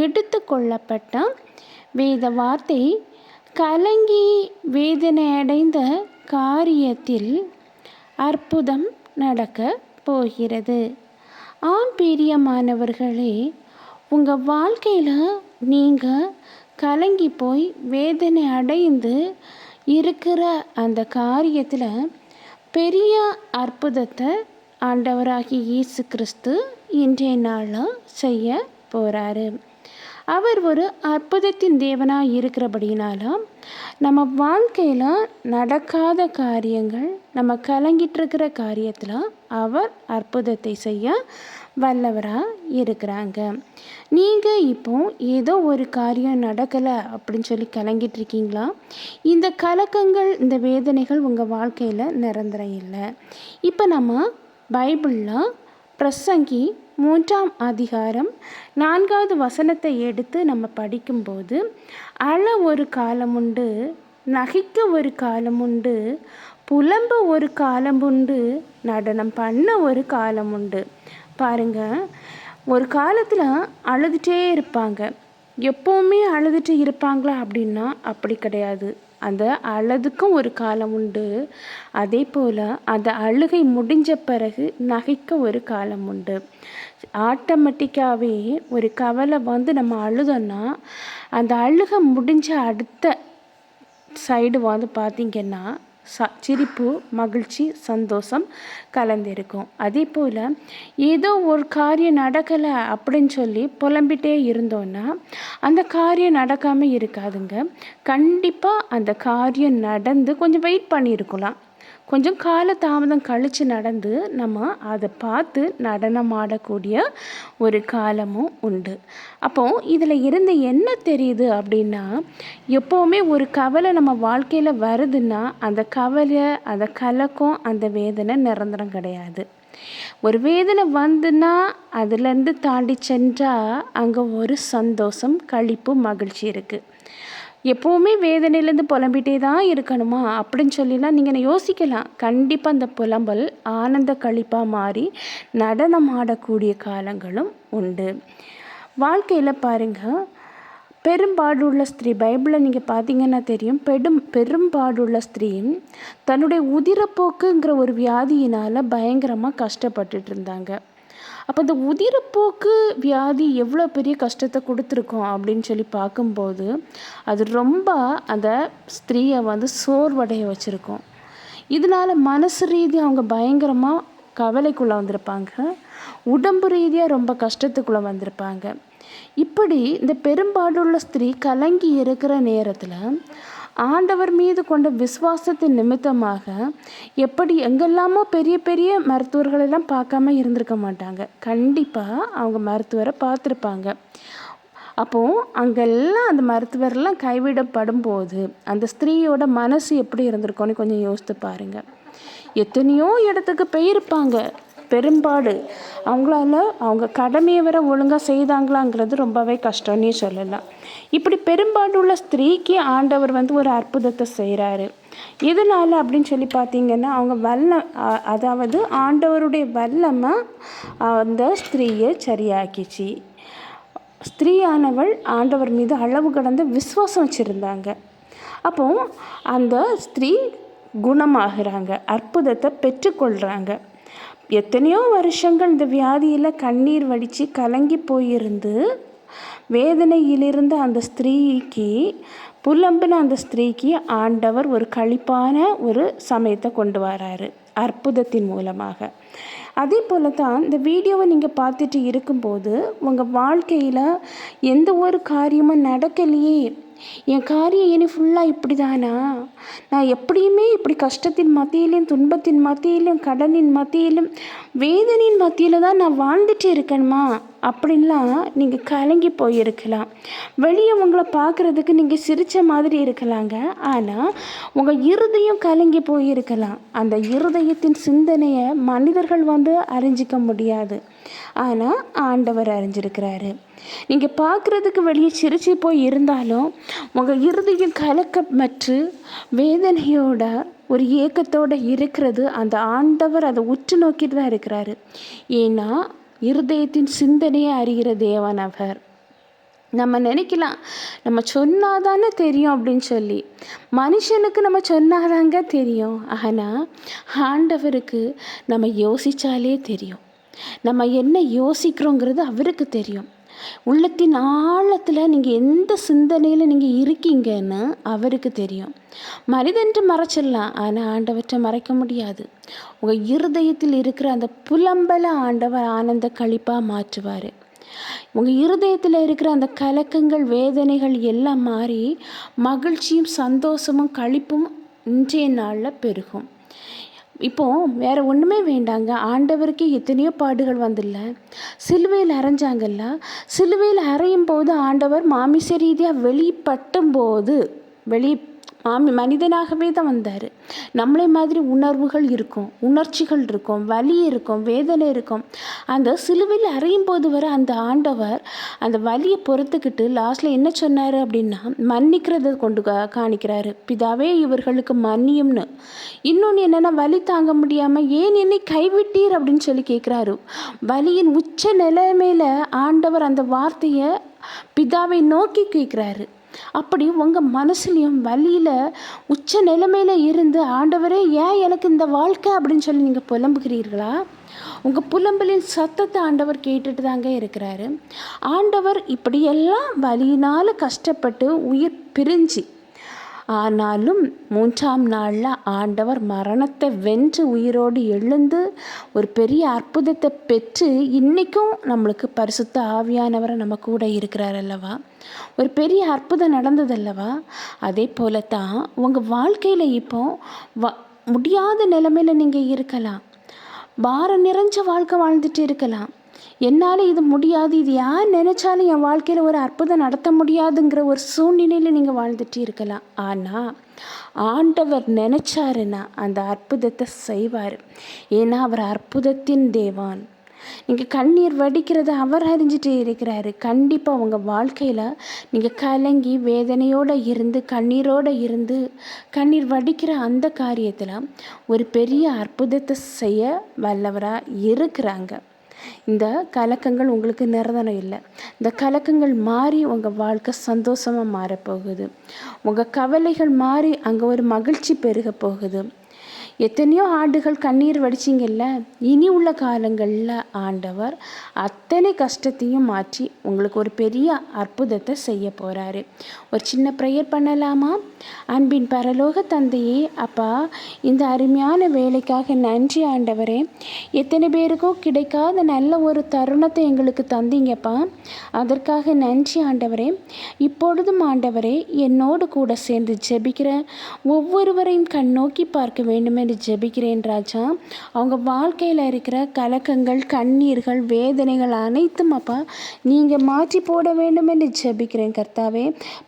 எடுத்துக்கொள்ளப்பட்ட வேத வார்த்தை கலங்கி வேதனையடைந்த காரியத்தில் அற்புதம் நடக்க போகிறது. ஆம் பிரியமானவர்களே உங்கள் வாழ்க்கையில் நீங்கள் கலங்கி போய் வேதனை அடைந்து இருக்கிற அந்த காரியத்தில் பெரிய அற்புதத்தை ஆண்டவராகி இயேசு கிறிஸ்து இன்றைய நாளில் செய்ய போகிறாரு அவர் ஒரு அற்புதத்தின் தேவனாக இருக்கிறபடினால நம்ம வாழ்க்கையில் நடக்காத காரியங்கள் நம்ம கலங்கிட்டு இருக்கிற காரியத்தில் அவர் அற்புதத்தை செய்ய வல்லவராக இருக்கிறாங்க. நீங்கள் இப்போ ஏதோ ஒரு காரியம் நடக்கலை அப்படின்னு சொல்லி கலங்கிட்டு இருக்கீங்களா இந்த கலக்கங்கள் இந்த வேதனைகள் உங்கள் வாழ்க்கையில் நிரந்தரம் இல்லை. இப்போ நம்ம பைபிளில் பிரசங்கி மூன்றாம் அதிகாரம் நான்காவது வசனத்தை எடுத்து நம்ம படிக்கும்போது அழ ஒரு காலம் உண்டு நகைக்க ஒரு காலம் உண்டு புலம்ப ஒரு காலம் உண்டு நடனம் பண்ண ஒரு காலம் உண்டு பாருங்க ஒரு காலத்தில் அழுதுகிட்டே இருப்பாங்க. எப்போவுமே அழுதுட்டு இருப்பாங்களா அப்படின்னா அப்படி கிடையாது. அந்த அழுதுக்கும் ஒரு காலம் உண்டு. அதே போல் அந்த அழுகை முடிஞ்ச பிறகு நகைக்க ஒரு காலம் உண்டு. ஆட்டோமேட்டிக்காகவே ஒரு கவலை வந்து நம்ம அழுதோன்னா அந்த அழுகை முடிஞ்ச அடுத்த சைடு வந்து பார்த்திங்கன்னா ச சிரிப்பு மகிழ்ச்சி சந்தோஷம் கலந்திருக்கும். அதே போல் ஏதோ ஒரு காரியம் நடக்கலை அப்படின்னு சொல்லி புலம்பிட்டே இருந்தோன்னா அந்த காரியம் நடக்காமல் இருக்காதுங்க. கண்டிப்பாக அந்த காரியம் நடந்து கொஞ்சம் வெயிட் பண்ணியிருக்கலாம். கொஞ்சம் கால தாமதம் கழித்து நடந்து நம்ம அதை பார்த்து நடனம் ஆடக்கூடிய ஒரு காலமும் உண்டு. அப்போது இதில் இருந்து என்ன தெரியுது அப்படின்னா எப்போவுமே ஒரு கவலை நம்ம வாழ்க்கையில் வருதுன்னா அந்த கவலை அந்த கலக்கம் அந்த வேதனை நிரந்தரம் கிடையாது. ஒரு வேதனை வந்துன்னா அதுலேருந்து தாண்டி சென்றால் அங்கே ஒரு சந்தோஷம் கழிப்பு மகிழ்ச்சி இருக்குது எப்போவுமே வேதனையிலேருந்து புலம்பிகிட்டே தான் இருக்கணுமா? அப்படின்னு சொல்லிலாம் நீங்கள் யோசிக்கலாம். கண்டிப்பாக அந்த புலம்பல் ஆனந்த கழிப்பாக மாறி நடனம் ஆடக்கூடிய காலங்களும் உண்டு. வாழ்க்கையில் பாருங்கள் பெரும்பாடுள்ள ஸ்திரீ பைபிளில் நீங்கள் பார்த்தீங்கன்னா தெரியும் பெரும் பெரும்பாடுள்ள ஸ்திரீயும் தன்னுடைய உதிரப்போக்குங்கிற ஒரு வியாதியினால் பயங்கரமாக கஷ்டப்பட்டுட்டு இருந்தாங்க. அப்போ இந்த உதிரப்போக்கு வியாதி எவ்வளோ பெரிய கஷ்டத்தை கொடுத்துருக்கோம் அப்படின்னு சொல்லி பார்க்கும்போது அது ரொம்ப அந்த ஸ்திரீயை வந்து சோர்வடைய வச்சுருக்கோம். இதனால் மனசு ரீதியாக அவங்க பயங்கரமாக கவலைக்குள்ளே வந்திருப்பாங்க. உடம்பு ரீதியாக ரொம்ப கஷ்டத்துக்குள்ளே வந்திருப்பாங்க. இப்படி இந்த பெரும்பாடுள்ள ஸ்திரீ கலங்கி இருக்கிற நேரத்தில் ஆண்டவர் மீது கொண்ட விசுவாசத்தின் நிமித்தமாக எப்படி எங்கெல்லாமோ பெரிய பெரிய மருத்துவர்களெல்லாம் பார்க்காம இருந்திருக்க மாட்டாங்க. கண்டிப்பாக அவங்க மருத்துவரை பார்த்துருப்பாங்க. அப்போது அங்கெல்லாம் அந்த மருத்துவர்லாம் கைவிடப்படும் போது அந்த ஸ்திரீயோட மனசு எப்படி இருந்திருக்கோன்னு கொஞ்சம் யோசித்து பாருங்கள் எத்தனையோ இடத்துக்கு போயிருப்பாங்க. பெரும்பாடு. அவங்களால அவங்க கடமையை வர ஒழுங்காக செய்தாங்களாங்கிறது ரொம்பவே கஷ்டம்னே சொல்லலாம். இப்படி பெரும்பாடுள்ள ஸ்திரீக்கு ஆண்டவர் வந்து ஒரு அற்புதத்தை செய்கிறாரு இதனால் அப்படின்னு சொல்லி பார்த்தீங்கன்னா அவங்க வல்ல அதாவது ஆண்டவருடைய வல்லமை அந்த ஸ்திரீயை சரியாக்கிச்சு. ஸ்திரீயானவள் ஆண்டவர் மீது அளவு கடந்த விசுவாசம் வச்சுருந்தாங்க. அப்போ அந்த ஸ்திரீ குணமாகிறாங்க அற்புதத்தை பெற்றுக்கொள்கிறாங்க எத்தனையோ வருஷங்கள் இந்த வியாதியில் கண்ணீர் வடித்து கலங்கி போயிருந்து வேதனையிலிருந்து அந்த ஸ்திரீக்கு புலம்பின அந்த ஸ்திரீக்கு ஆண்டவர் ஒரு கழிப்பான ஒரு சமயத்தை கொண்டு வராரு அற்புதத்தின் மூலமாக. அதே போல் தான் இந்த வீடியோவை நீங்கள் பார்த்துட்டு இருக்கும்போது உங்கள் வாழ்க்கையில் எந்த ஒரு காரியமும் நடக்கலையே. என் காரியம் இனி ஃபுல்லாக இப்படி தானா நான் எப்படியுமே இப்படி கஷ்டத்தின் மத்தியிலும் துன்பத்தின் மத்தியிலும் கடனின் மத்தியிலும் வேதனையின் மத்தியில் தான் நான் வாழ்ந்துட்டு இருக்கணுமா அப்படின்லாம் நீங்கள் கலங்கி போயிருக்கலாம். வெளியே உங்களை பார்க்குறதுக்கு நீங்கள் சிரித்த மாதிரி இருக்கலாங்க. ஆனால் உங்கள் இருதயம் கலங்கி போயிருக்கலாம். அந்த இருதயத்தின் சிந்தனையை மனிதர்கள் வந்து அறிஞ்சிக்க முடியாது. ஆனால் ஆண்டவர் அறிஞ்சிருக்கிறாரு. நீங்கள் பார்க்குறதுக்கு வெளியே சிரிச்சு போய் இருந்தாலும் உங்கள் இருதயம் கலக்கமற்று வேதனையோட ஒரு ஏக்கத்தோடு இருக்கிறது அந்த ஆண்டவர் அதை உற்று நோக்கிட்டு தான் இருக்கிறாரு. ஏன்னா இருதயத்தின் சிந்தனையை அறிகிற தேவன் அவர். நம்ம நினைக்கலாம் நம்ம சொன்னாதானே தெரியும் அப்படின்னு சொல்லி. மனுஷனுக்கு நம்ம சொன்னாதாங்க தெரியும். ஆனால் ஆண்டவருக்கு நம்ம யோசித்தாலே தெரியும். நம்ம என்ன யோசிக்கிறோங்கிறது அவருக்கு தெரியும். உள்ளத்தின் ஆழத்தில் நீங்கள் எந்த சிந்தனையில் நீங்கள் இருக்கீங்கன்னு அவருக்கு தெரியும். மனிதன்ட்டு மறைச்சிடலாம் ஆனால் ஆண்டவற்றை மறைக்க முடியாது. உங்கள் இருதயத்தில் இருக்கிற அந்த புலம்பலை ஆண்டவர் ஆனந்த கழிப்பாக மாற்றுவார். உங்கள் இருதயத்தில் இருக்கிற அந்த கலக்கங்கள் வேதனைகள் எல்லாம் மாறி மகிழ்ச்சியும் சந்தோஷமும் கழிப்பும் இன்றைய நாளில் பெருகும். இப்போது வேறு ஒன்றுமே வேண்டாங்க. ஆண்டவருக்கே எத்தனையோ பாடுகள் வந்துல்ல. சிலுவையில் அரைஞ்சாங்கல்ல. சிலுவையில் அறையும் போது ஆண்டவர் மாமிச ரீதியாக வெளிப்பட்டும் போது வெளி மாமி மனிதனாகவே தான் வந்தார். நம்மளை மாதிரி உணர்வுகள் இருக்கும் உணர்ச்சிகள் இருக்கும் வலி இருக்கும் வேதனை இருக்கும். அந்த சிலுவையில் அறையும் போது வர அந்த ஆண்டவர் அந்த வலியை பொறுத்துக்கிட்டு லாஸ்ட்டில் என்ன சொன்னார் அப்படின்னா மன்னிக்கிறத கொண்டு காணிக்கிறாரு. பிதாவே இவர்களுக்கு மன்னியும்னு. இன்னொன்று என்னென்னா வலி தாங்க முடியாமல் ஏன் என்னை கைவிட்டீர்? அப்படின்னு சொல்லி கேட்குறாரு. வலியின் உச்ச நிலைமையில் ஆண்டவர் அந்த வார்த்தையை பிதாவை நோக்கி கேட்குறாரு. அப்படி உங்கள் மனசுலையும் வழியில் உச்ச நிலைமையில் இருந்து ஆண்டவரே ஏன் எனக்கு இந்த வாழ்க்கை அப்படின்னு சொல்லி நீங்கள் புலம்புகிறீர்களா? உங்கள் புலம்பலின் சத்தத்தை ஆண்டவர் கேட்டுட்டு தாங்க இருக்கிறாரு. ஆண்டவர் இப்படியெல்லாம் வழியினால் கஷ்டப்பட்டு உயிர் பிரிஞ்சு ஆனாலும் மூன்றாம் நாளில் ஆண்டவர் மரணத்தை வென்று உயிரோடு எழுந்து ஒரு பெரிய அற்புதத்தை பெற்று இன்றைக்கும் நம்மளுக்கு பரிசுத்த ஆவியானவரை நம்ம கூட இருக்கிறார் அல்லவா? ஒரு பெரிய அற்புதம் நடந்ததல்லவா அதே போல தான் உங்கள் வாழ்க்கையில் இப்போ வ முடியாத நிலமையில் நீங்கள் இருக்கலாம். பாரம் நிறைஞ்ச வாழ்க்கை வாழ்ந்துட்டு இருக்கலாம். என்னால் இது முடியாது. இது யார் நினச்சாலும் என் வாழ்க்கையில் ஒரு அற்புதம் நடத்த முடியாதுங்கிற ஒரு சூழ்நிலையில் நீங்கள் வாழ்ந்துட்டு இருக்கலாம் ஆனால் ஆண்டவர் நினச்சாருன்னா அந்த அற்புதத்தை செய்வார். ஏன்னா அவர் அற்புதத்தின் தேவான். நீங்கள் கண்ணீர் வடிக்கிறத அவர் அறிஞ்சிட்டு இருக்கிறாரு. கண்டிப்பாக உங்கள் வாழ்க்கையில் நீங்கள் கலங்கி வேதனையோடு இருந்து கண்ணீரோடு இருந்து கண்ணீர் வடிக்கிற அந்த காரியத்தில் ஒரு பெரிய அற்புதத்தை செய்ய வல்லவராக இருக்கிறாங்க. இந்த கலக்கங்கள் உங்களுக்கு நிரந்தரம் இல்லை. இந்த கலக்கங்கள் மாறி உங்கள் வாழ்க்கை சந்தோஷமாக மாறப்போகுது. உங்கள் கவலைகள் மாறி அங்கே ஒரு மகிழ்ச்சி பெருக போகுது. எத்தனையோ ஆண்டுகள் கண்ணீர் வடிச்சிங்கல்ல? இனி உள்ள காலங்களில் ஆண்டவர் அத்தனை கஷ்டத்தையும் மாற்றி உங்களுக்கு ஒரு பெரிய அற்புதத்தை செய்ய போகிறாரு ஒரு சின்ன ப்ரேயர் பண்ணலாமா? அன்பின் பரலோக தந்தையே அப்பா இந்த அருமையான வேலைக்காக நன்றி ஆண்டவரே. எத்தனை பேருக்கோ கிடைக்காத நல்ல ஒரு தருணத்தை எங்களுக்கு தந்தீங்கப்பா. அதற்காக நன்றி ஆண்டவரே. இப்பொழுதும் ஆண்டவரே என்னோடு கூட சேர்ந்து ஜெபிக்கிற ஒவ்வொருவரையும் கண் நோக்கி பார்க்க வேண்டும் என்று ஜெபிக்கிறேன் ராஜா. அவங்க வாழ்க்கையில் இருக்கிற கலக்கங்கள் கண்ணீர்கள் வேதனைகள் அனைத்தும் அப்பா நீங்கள் மாற்றி போட வேண்டும் என்று ஜெபிக்கிறேன் கர்த்தாவே.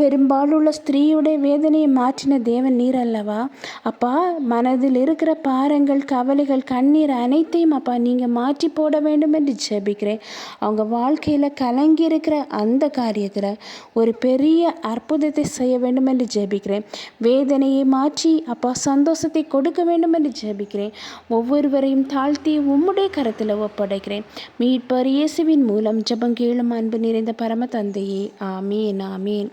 பெரும்பாலுள்ள ஸ்திரீயுடைய வேதனையை மாற்றின தேவன் நீர் அல்லவா? அப்பா மனதில் இருக்கிற பாரங்கள் கவலைகள் கண்ணீர் அனைத்தையும் அப்பா நீங்கள் மாற்றி போட வேண்டும் என்று ஜெபிக்கிறேன். அவங்க வாழ்க்கையில் கலங்கி இருக்கிற அந்த காரியத்தில் ஒரு பெரிய அற்புதத்தை செய்ய வேண்டும் என்று ஜெபிக்கிறேன். வேதனையை மாற்றி அப்பா சந்தோஷத்தை கொடுக்க வேண்டும் வேண்டும் என்று ஜெபிக்கிறேன். ஒவ்வொருவரையும் தாழ்த்தி உம்முடைய கரத்தில் ஒப்படைக்கிறேன். மீட்பர் இயேசுவின் மூலம் ஜெபம் கேளும் அன்பு நிறைந்த பரம தந்தையே ஆமீன் ஆமீன்.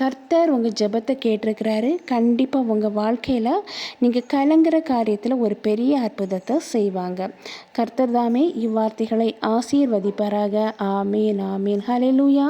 கர்த்தர் உங்கள் ஜெபத்தை கேட்டிருக்கிறாரு. கண்டிப்பாக உங்கள் வாழ்க்கையில் நீங்கள் கலங்குற காரியத்தில் ஒரு பெரிய அற்புதத்தை செய்வாங்க. கர்த்தர் தாமே இவ்வார்த்தைகளை ஆசீர்வதிப்பாராக. ஆமீன் ஆமீன். ஹலெலூயா